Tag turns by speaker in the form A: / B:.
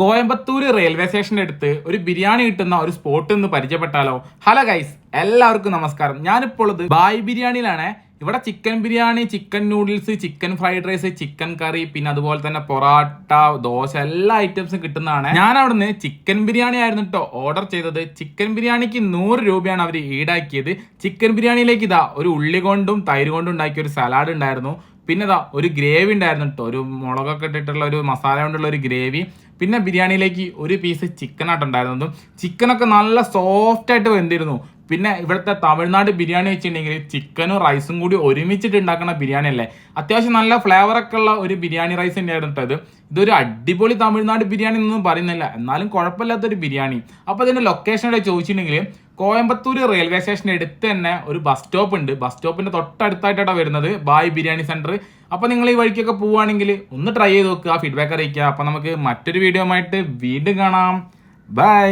A: Coimbatore railway സ്റ്റേഷന്റെ അടുത്ത് ഒരു ബിരിയാണി കിട്ടുന്ന ഒരു സ്പോട്ട് എന്ന് പരിചയപ്പെട്ടാലോ? ഹലോ ഗൈസ് എല്ലാവർക്കും നമസ്കാരം. ഞാനിപ്പോൾ ഉള്ളത് ബായ് ബിരിയാണിയിലാണ്. ഇവിടെ chicken biryani chicken noodles chicken fried rice chicken curry പിന്നെ അതുപോലെ തന്നെ പൊറാട്ട ദോശ എല്ലാ ഐറ്റംസും കിട്ടുന്നതാണ്. ഞാൻ അവിടുന്ന് ചിക്കൻ ബിരിയാണി ആയിരുന്നു കേട്ടോ ഓർഡർ ചെയ്തത്. ചിക്കൻ ബിരിയാണിക്ക് നൂറ് രൂപയാണ് അവർ ഈടാക്കിയത്. ചിക്കൻ ബിരിയാണിയിലേക്ക് ഇതാ ഒരു ഉള്ളി കൊണ്ടും തൈര് കൊണ്ടും ഉണ്ടാക്കിയ ഒരു സലാഡ് ഉണ്ടായിരുന്നു. പിന്നെ ഇതാ ഒരു ഗ്രേവി ഉണ്ടായിരുന്നു കേട്ടോ ഒരു മുളകൊക്കെ ഇട്ടിട്ടുള്ള ഒരു മസാല കൊണ്ടുള്ള ഒരു ഗ്രേവി പിന്നെ ബിരിയാണിയിലേക്ക് ഒരു പീസ് ചിക്കൻ ആട്ടുണ്ടായിരുന്നതും ചിക്കനൊക്കെ നല്ല സോഫ്റ്റ് ആയിട്ട് വെന്തിരുന്നു. പിന്നെ ഇവിടുത്തെ തമിഴ്നാട് ബിരിയാണി വെച്ചിട്ടുണ്ടെങ്കിൽ ചിക്കനും റൈസും കൂടി ഒരുമിച്ചിട്ട് ഉണ്ടാക്കുന്ന ബിരിയാണി അല്ലേ? അത്യാവശ്യം നല്ല ഫ്ലേവറൊക്കെ ഉള്ള ഒരു ബിരിയാണി റൈസ് തന്നെയായിരുന്നു ഇത്. ഇതൊരു അടിപൊളി തമിഴ്നാട് ബിരിയാണി എന്നൊന്നും പറയുന്നില്ല. എന്നാലും കുഴപ്പമില്ലാത്തൊരു ബിരിയാണി. അപ്പോൾ ലൊക്കേഷൻ ഇവിടെ ചോദിച്ചിട്ടുണ്ടെങ്കിൽ കോയമ്പത്തൂർ റെയിൽവേ സ്റ്റേഷന്റെ അടുത്ത് തന്നെ ഒരു ബസ് സ്റ്റോപ്പ് ഉണ്ട്. ബസ് സ്റ്റോപ്പിന്റെ തൊട്ടടുത്തായിട്ടാണ് വരുന്നത്. ബായ് ബിരിയാണി സെന്റർ അപ്പോൾ നിങ്ങൾ ഈ വഴിക്കൊക്കെ പോവുകയാണെങ്കിൽ ഒന്ന് ട്രൈ ചെയ്ത് നോക്കുക ഫീഡ്ബാക്ക് അറിയിക്കുക. അപ്പോൾ നമുക്ക് മറ്റൊരു വീഡിയോ ആയിട്ട് വീണ്ടും കാണാം. ബൈ